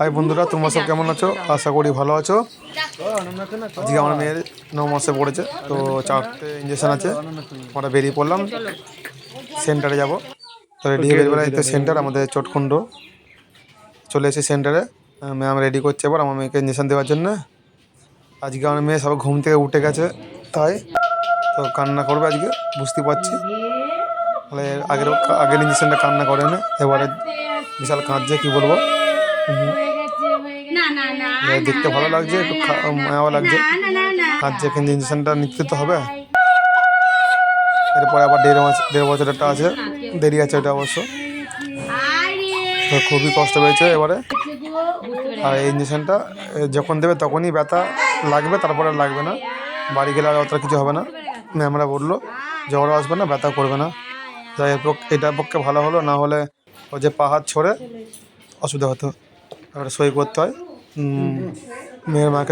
High বন্ধুরা, তোমরা সব কেমন আছো? আশা করি ভালো আছো। আজকে আমার মেয়ের ন মাসে পড়েছে, তো চারটে ইঞ্জেকশন আছে। আমরা বেরিয়ে পড়লাম সেন্টারে যাব। তো রেডি হয়ে এই তো সেন্টার আমাদের চটকুণ্ড। চলে এসে সেন্টারে ম্যাম রেডি করছে এবার আমার মেয়েকে ইঞ্জেকশন দেওয়ার জন্য। আজকে আমার মেয়ে সব ঘুম থেকে উঠে গেছে, তাই। তো কান্না করবে আজকে, বুঝতে পারছি। তাহলে আগের আগের ইঞ্জেকশনটা কান্না করে না এবারে বিশাল কাঁদছে, কি বলব? দেখতে ভালো লাগছে একটু খা- মায়াও লাগছে। না না কিন্তু ইঞ্জেকশনটা নিতে তো হবে। এরপরে আবার দেড় মাস দেড় বছর একটা আছে। দেরি আছে ওটা অবশ্য। তো খুবই কষ্ট পেয়েছে এবারে। আর এই ইঞ্জেকশনটা যখন দেবে তখনই ব্যথা লাগবে তারপরে আর লাগবে না। বাড়ি গেলে আর অতটা কিছু হবে না। ম্যামরা বলল জ্বরও আসবে না ব্যথা করবে না। যাই এটার পক্ষে ভালো হলো না হলে ও যে পাহাড় ছড়ে অসুবিধা হতো। তারপরে সই করতে হয়। మీరు మాకు